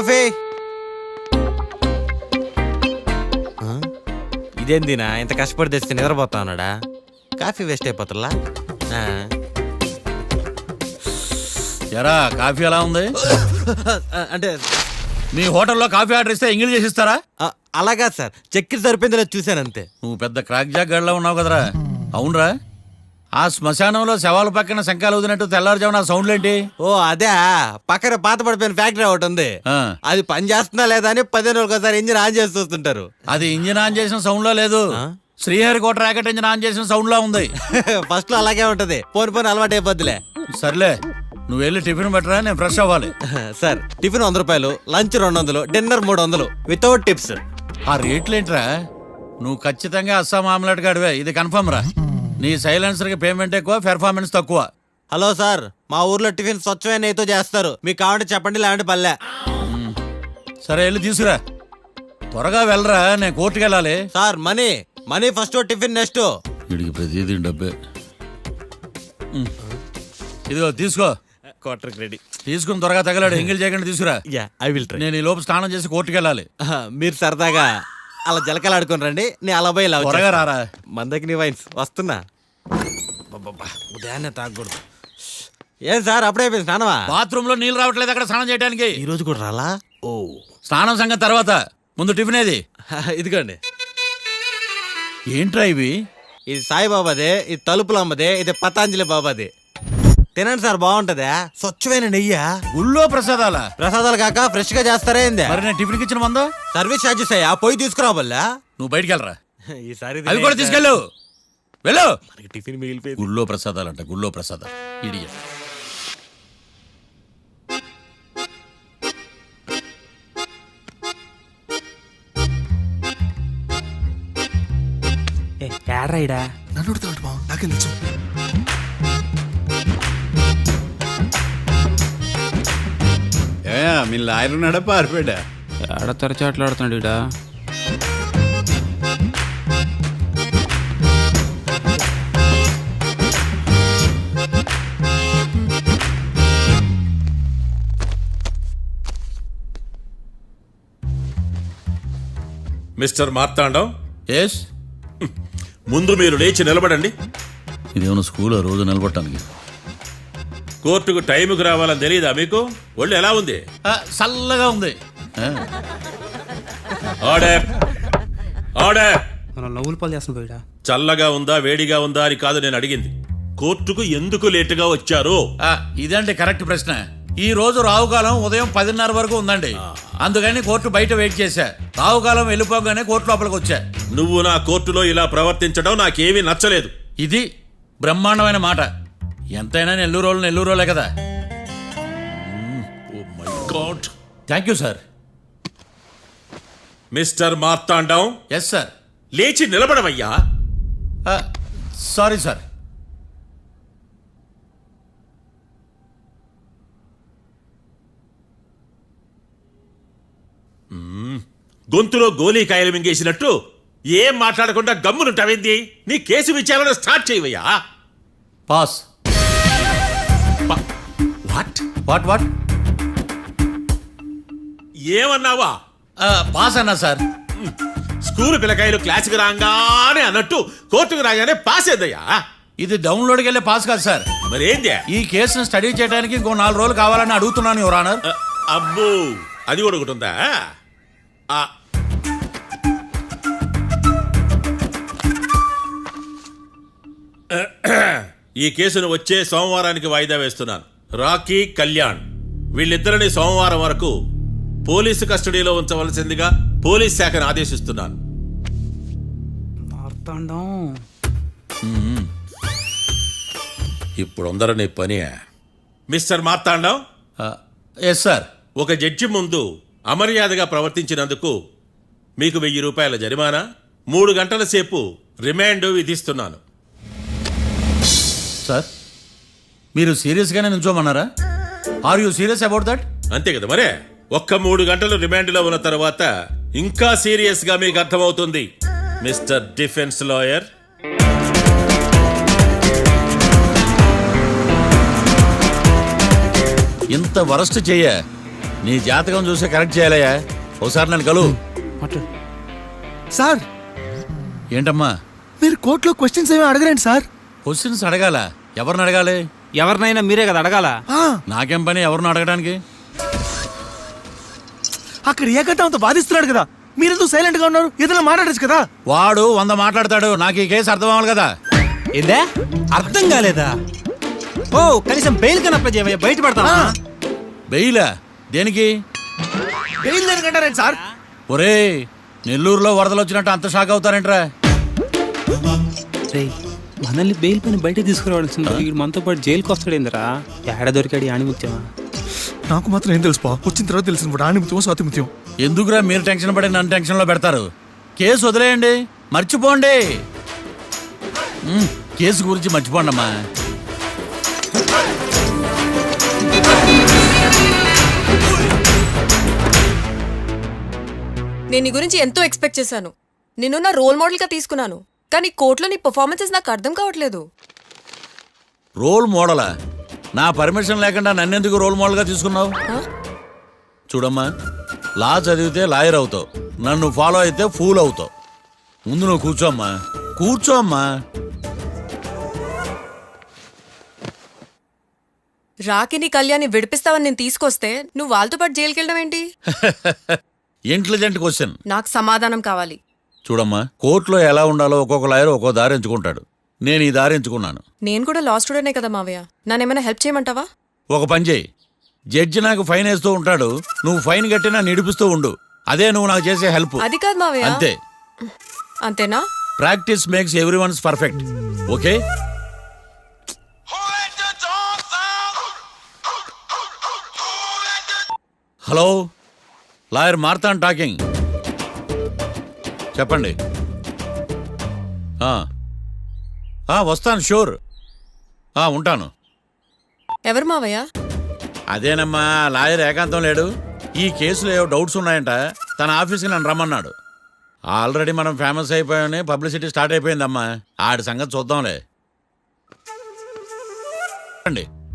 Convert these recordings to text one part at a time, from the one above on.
Coffee? ఇదేందినా? ఇంత కష్టపడి తెస్తే నిద్రపోతా ఉన్నాడా? కాఫీ వేస్ట్ అయిపోతుందా. ఎరా కాఫీ ఎలా ఉంది? అంటే మీ హోటల్లో కాఫీ ఆర్డర్ ఇస్తే ఎంగిల్ చేసి ఇస్తారా ఆ, అలాగా సార్. చక్కెర సరిపోయింది లేదు చూశాను అంతే. నువ్వు పెద్ద క్రాక్ జాక్ గడిలో ఉన్నావు కదరా. అవునరా. ఆ శ్మశానంలో శవాల పక్కన శంఖాలు వదినట్టు తెల్లారుజామున ఆ సౌండ్లు ఏంటి? ఓ అదే. పక్కన పాత పడిపోయిన ఫ్యాక్టరీ ఒకటి ఉంది. ఆ, అది పని చేస్తుందా లేదా అని పదిహేను రోజులు ఒకసారి ఇంజిన్ ఆన్ చేసి చూస్తుంటారు. అది ఇంజిన్ ఆన్ చేసిన సౌండ్లో లేదు? శ్రీహరికోట రాకెట్ ఇంజిన్ ఆన్ చేసిన సౌండ్లో ఉంది. ఫస్ట్లో అలాగే ఉంటది. పోని పోని అలవాటు అయిపోద్దిలే. సర్లే నువ్వు వెళ్ళి టిఫిన్ పెట్టరా నేను ఫ్రెష్ అవ్వాలి. సార్ టిఫిన్ వంద రూపాయలు లంచ్ రెండు వందలు డిన్నర్ మూడు వందలు వితౌట్ టిప్స్ ఆ రేట్లేంట్రా నువ్వు ఖచ్చితంగా అస్సాం ఆమ్లెట్ గడివే ఇది కన్ఫర్మ్ రా. నీ సైలెన్సర్కి పేమెంట్ ఎక్కువ పెర్ఫార్మెన్స్ తక్కువ. హలో సార్ మా ఊర్లో టిఫిన్ స్వచ్ఛమైన నెయ్యితో చేస్తారు. మీకు కావాలంటే చెప్పండి లేదంటే పల్లె. సరే వెళ్ళి తీసుకురా. త్వరగా వెళ్ళరా నేను కోర్టుకు వెళ్ళాలి. Sir money money first tiffin next. వీడికి ప్రతిదీ డబ్బే. ఇదిగో తీసుకో. క్వార్టర్ రెడీ తీసుకుని త్వరగా తగలాడు ఎంగిల్ చేయకుండా తీసుకురా. Yeah I will try. నేను ఈ లోపు స్నానం చేసి కోర్టుకు వెళ్ళాలి. మీరు సరదాగా అలా జలకలాడుకుని రండి. నేను అలా పోయి ఇలా త్వరగా. రారా. మందకి నీ వైన్స్. వస్తున్నా. అబ్బబ్బబ్బా, ఉదయాన్నే తాగకూడదు. ఏం సార్ అప్పుడే అయిపోయింది స్నానమా? బాత్రూమ్లో నీళ్ళు రావట్లేదు అక్కడ స్నానం చేయడానికి ఈ రోజు కూడా రాలా? ఓ. స్నానం సంగతి తర్వాత. ముందు టిఫిన్ ఏది? ఇదిగోండి. ఏంట్రా ఇవి? ఇది సాయిబాబాదే ఇది తలుపులమ్మదే ఇది పతాంజలి బాబాది. తినండి సార్ బాగుంటదా. స్వచ్ఛమైన నెయ్యా? గుళ్ళో ప్రసాదాల? ప్రసాదాలు కాక ఫ్రెష్గా చేస్తారా ఏంది? మరి నేను టిఫిన్కి ఇచ్చిన మందో? సర్వీస్ ఛార్జెస్ అయ్యా. పోయి తీసుకురాబల్లా నువ్వు బయటికి వెళ్ళరా? ఈసారి అవి కూడా తీసుకెళ్ళు. వెళ్ళు. టిఫిన్ మిగిలిపోయింది. గుళ్ళో ప్రసాదాలంట గుళ్ళో ప్రసాదాలు ఇడియ ఏ ఏడ్రాయిడా నన్ను అడుగుతాడు బావ? నాకేం తెలుసు? మీ లాయర్ ఉన్నాడా పారిపోయాడా? ఏడ తెరచాట్లాడుతున్నాడు ఇడా మిస్టర్ మార్తాండం? ఎస్ ముందు మీరు లేచి నిలబడండి. ఇదేమన్నా స్కూల్? రోజు నిలబడటానికి. కోర్టుకు టైంకి రావాలని తెలియదా మీకు? ఒళ్ళు ఎలా ఉంది? ఆ, చల్లగా ఉంది. ఆ, ఆర్డర్. ఆర్డర్. మనం నవ్వులు పాలు చేస్తున్నాం పోయిడా చల్లగా ఉందా వేడిగా ఉందా అని కాదు నేను అడిగింది. కోర్టుకు ఎందుకు లేటుగా వచ్చారు? ఆ, ఇదండి కరెక్ట్ ప్రశ్న. ఈ రోజు రావుకాలం ఉదయం పదిన్నర వరకు ఉందండి. అందుకని కోర్టు బయట వెయిట్ చేశా. రావుకాలం వెళ్ళిపోగానే కోర్టు లోపలికి వచ్చా. నువ్వు నా కోర్టులో ఇలా ప్రవర్తించడం నాకేమీ నచ్చలేదు. ఇది బ్రహ్మాండమైన మాట. ఎంతైనా నెల్లూరు రోజులు నెల్లూరు రోజులే కదా. ఓ my god. Thank you sir. Mister Marthandam. Yes sir లేచి నిలబడవయ్యా. Sorry sir. గొంతులో గోలీ కాయలు మింగేసినట్టు ఏం మాట్లాడకుండా గమ్మునుంటావేంది? నీ కేసు విచారణ స్టార్ట్ చేయవయ్యా. పాస్. వాట్ వాట్ వాట్ ఏమన్నావా? పాస్ అన్నా సార్. స్కూల్ పిల్లకాయలు క్లాసుకు రాగానే అన్నట్టు కోర్టుకు రాగానే పాస్ అయ్యా ఇది డౌన్లోడ్కి వెళ్ళే పాస్ కాదు సార్. మరేంది? ఈ కేసును స్టడీ చేయడానికి ఇంకో నాలుగు రోజులు కావాలని అడుగుతున్నాను యువర్ ఆనర్. అబ్బో అది కూడా ఒకటి ఉందా? ఆ, ఈ కేసును వచ్చే సోమవారానికి వాయిదా వేస్తున్నాను. రాకీ కళ్యాణ్. వీళ్ళిద్దరిని సోమవారం వరకు పోలీసు కస్టడీలో ఉంచవలసిందిగా పోలీస్ శాఖను ఆదేశిస్తున్నాను. మార్తాండం. ఇప్పుడు అందరూ పని. మిస్టర్ మార్తాండం? ఎస్ సార్ ఒక జడ్జి ముందు అమర్యాదగా ప్రవర్తించినందుకు మీకు వెయ్యి రూపాయల జరిమానా మూడు గంటల సేపు రిమాండ్ విధిస్తున్నాను. సార్ మీరు సీరియస్గానే నిల్చోమన్నారా? Are you serious about that అంతే కదా మరే. ఒక్క మూడు గంటలు రిమాండ్లో ఉన్న తర్వాత ఇంకా సీరియస్గా మీకు అర్థమవుతుంది. Mister defence lawyer. ఇంత వరస్ట్ చెయ్య. నీ జాతకం చూస్తే కరెక్ట్ చేయాలయ్యా. ఒకసారి నన్ను కలు. సార్! ఏంటమ్మా? మీరు కోర్టులో క్వశ్చన్స్ ఏమీ అడగరండి సార్. క్వశ్చన్స్ అడగాల? ఎవరిని అడగాలి? ఎవరినైనా మీరే కదా అడగాల? నాకేం పని ఎవరిని అడగడానికి? అక్కడ ఏకతాంతో బాధిస్తున్నాడు కదా? మీరెందుకు సైలెంట్గా ఉన్నారు? ఏదైనా మాట్లాడచ్చు కదా? వాడు వంద మాట్లాడతాడు. నాకు ఈ కేసు అర్థం అవ్వాలి కదా. ఏందే? అర్థం కాలేదా? ఓ కనీసం బెయిల్ కన్నా అప్లై చేయవయ్యా బయట పడతావా? బెయిలా? దేనికి? Bail sir? ఒరే నెల్లూరులో వరదలు వచ్చినట్టు అంత షాక్ అవుతారేంట్రా? మనల్ని బెయిల్ పైన బయట తీసుకురావాల్సింది. వీడు మనతో పాటు జైలుకి వస్తాడేందిరా? ఏడ దొరికాడు ఆణిముత్యమా నాకు మాత్రం ఏం తెలుసు వచ్చిన తర్వాత తెలిసిన ఇప్పుడు ఆణిముత్యం స్వాతిముత్యం ఎందుకురా మీరు టెన్షన్ పడి నన్ను టెన్షన్లో పెడతారు? కేసు వదిలేయండి. మర్చిపోండి. కేసు గురించి మర్చిపోండి అమ్మా నేను నీ గురించి ఎంతో ఎక్స్పెక్ట్ చేశాను. నిన్ను నా రోల్ మోడల్గా తీసుకున్నాను. కానీ కోర్టులో నీ పర్ఫార్మెన్సెస్ నాకు అర్థం కావట్లేదు. రోల్ మోడలా నా పర్మిషన్ లేకుండా నన్నెందుకు రోల్ మోడల్గా తీసుకున్నావు? చూడమ్మా లా చదివితే లాయర్ అవుతావు. నన్ను ఫాలో అయితే ఫూల్ అవుతావు. ముందు నువ్వు కూర్చోమ్మా. కూర్చోమ్మా. రాకిని కళ్యాణి విడిపిస్తావని నేను తీసుకొస్తే నువ్వు వాళ్ళతో పాటు జైలుకి వెళ్ళడం ఏంటి? ఇంటెలిజెంట్ క్వశ్చన్ నాకు సమాధానం కావాలి. చూడమ్మా కోర్టులో ఎలా ఉండాలో ఒక్కొక్క లాయర్ ఒక్కో దారి ఎంచుకుంటాడు. నేను ఈ దారి ఎంచుకున్నాను. నేను కూడా లా స్టూడెంటే కదా మావయ్య. నన్నేమైనా హెల్ప్ చేయమంటావా? ఒక పని చేయి. జడ్జి నాకు ఫైన్ వేస్తూ ఉంటాడు. నువ్వు ఫైన్ కట్టినా నిడిపిస్తూ ఉండు. అదే నువ్వు నాకు చేసే హెల్ప్ అది కాదు మావయ్య. అంతే. అంతేనా? Practice makes every ones perfect okay? Hello? Lawyer Marthan talking. చెప్పండి. వస్తాను షూర్. ఉంటాను. ఎవరు మావయ్య? అదేనమ్మా లాయర్ ఏకాంతం లేడు. ఈ కేసులో ఏవో డౌట్స్ ఉన్నాయంట. తన ఆఫీస్కి నన్ను రమ్మన్నాడు. ఆల్రెడీ మనం ఫేమస్ అయిపోయామని పబ్లిసిటీ స్టార్ట్ అయిపోయిందమ్మా. ఆడి సంగతి చూద్దాంలే. రండి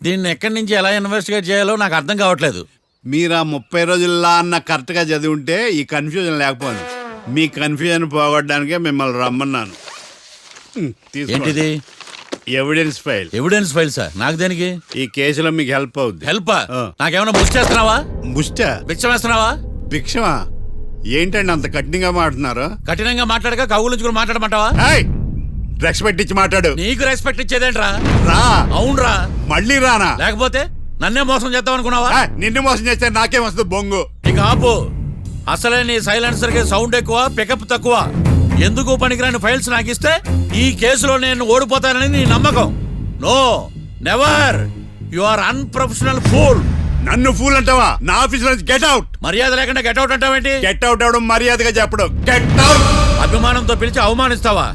దీన్ని ఎక్కడి నుంచి ఎలా ఇన్వెస్టిగేట్ చేయాలో నాకు అర్థం కావట్లేదు. మీరు ఆ ముప్పై రోజుల్లా అన్న కరెక్ట్గా చదివి ఉంటే ఈ కన్ఫ్యూజన్ లేకపోను. మీ కన్ఫ్యూజన్ పోగొట్టడానికే మిమ్మల్ని రమ్మన్నాను. ఏంటిది? Evidence file evidence file sir నాకు దేనికి? ఈ కేసులో మీకు హెల్ప్ అవుద్ది. హెల్ప్. నాకేమైనా బుక్ చేస్తున్నావా? ముష్ట భిక్షం వేస్తున్నావా భిక్షమా? ఏంటండి అంత కఠినంగా మాట్లాడుతున్నారు? కఠినంగా మాట్లాడక కవులించుకుని మాట్లాడమంటావా? ఏయ్! రెస్పెక్ట్ ఇచ్చి మాట్లాడు. నీకు రెస్పెక్ట్ ఇచ్చేదేంట్రా? రా. అవునరా. మళ్ళీ రానా? లేకపోతే నన్నే మోసం చేద్దాం అనుకున్నావా నిన్ను మోసం చేస్తే నాకేం వస్తుంది బొంగు? ఇక ఆపు. అసలే నీ సైలెన్సర్కి సౌండ్ ఎక్కువ పికప్ తక్కువ. ఎందుకు పనికిరాని ఫైల్స్ నాకు ఇస్తే ఈ కేసులో నేను ఓడిపోతానని నీ నమ్మకం. No never you are unprofessional fool నన్ను ఫూల్ అంటావా? నా ఆఫీస్ నుంచి గెట్ అవుట్ మర్యాద లేకుండా గెట్అవుట్ అంటావేంటి? గెట్ అవుట్ అవడం మర్యాదగా చెప్పడం. గెట్ అవుట్ అభిమానంతో పిలిచి అవమానిస్తావా?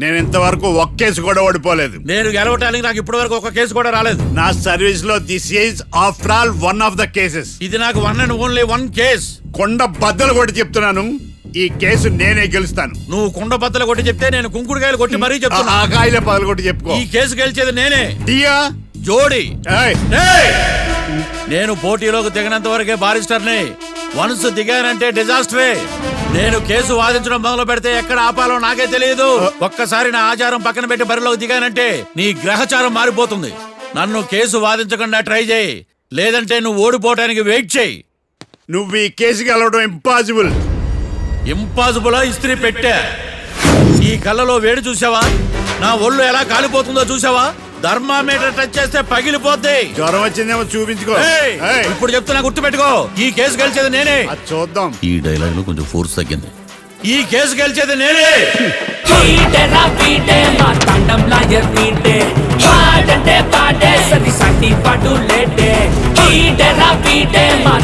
నేను ఇంతవరకు ఒక్క కేసు కూడా ఓడిపోలేదు. నేను గెలవటానికి నాకు ఇప్పటి వరకు ఒక కేసు కూడా రాలేదు. నా సర్వీస్లో this is after all one of the cases ఇది నాకు one and only one case కొండ బద్దలు కూడా చెప్తున్నాను. ఈ కేసు నేనే గెలుస్తాను. నువ్వు కుండ బద్దలు కొట్టి చెప్తే నేను కుంకుడుకాయలు కొట్టి మరీ ఆ చెప్తున్నా. ఆ కాయలే పగలు కొట్టి చెప్పుకో. ఈ కేసు గెలిచేది నేనే. దియా జోడి. ఏయ్! నేను పోటీలోకి దిగినంత వరకే బారిస్టర్ని వన్స్ దిగానంటే డిజాస్టరే నేను కేసు వాదించడం మొదలు పెడితే ఎక్కడ ఆపాలో నాకే తెలియదు. ఒక్కసారి నా ఆచారం పక్కన పెట్టి బరిలోకి దిగానంటే నీ గ్రహచారం మారిపోతుంది. నన్ను కేసు వాదించకుండా ట్రై చేయి. లేదంటే నువ్వు ఓడిపోవటానికి వెయిట్ చేయి. నువ్వు ఈ కేసు గెలవడం ఇంపాసిబుల్ ఇంపాసిబుల్ ఇస్త్రీ పెట్టా. ఈ కళ్ళలో వేడి చూసావా నా ఒళ్ళు ఎలా కాలిపోతుందో చూసావా థర్మామీటర్ టచ్ చేస్తే పగిలిపోద్ది. జ్వరం వచ్చిందేమో చూపించుకో. ఏయ్! ఇప్పుడు చెప్తున్నా గుర్తుపెట్టుకో. ఈ కేసు గెలిచేది నేనే. అది చూద్దాం. ఈ డైలాగ్లో కొంచెం ఫోర్స్ తగ్గింది. ఈ కేసు గెలిచేది నేనే. పీటేరా పీటే మా తండం లాయర్ పీటే. పాడంటే పాడే సరి సాటి పాటు లేటే పీటేరా పీటే మా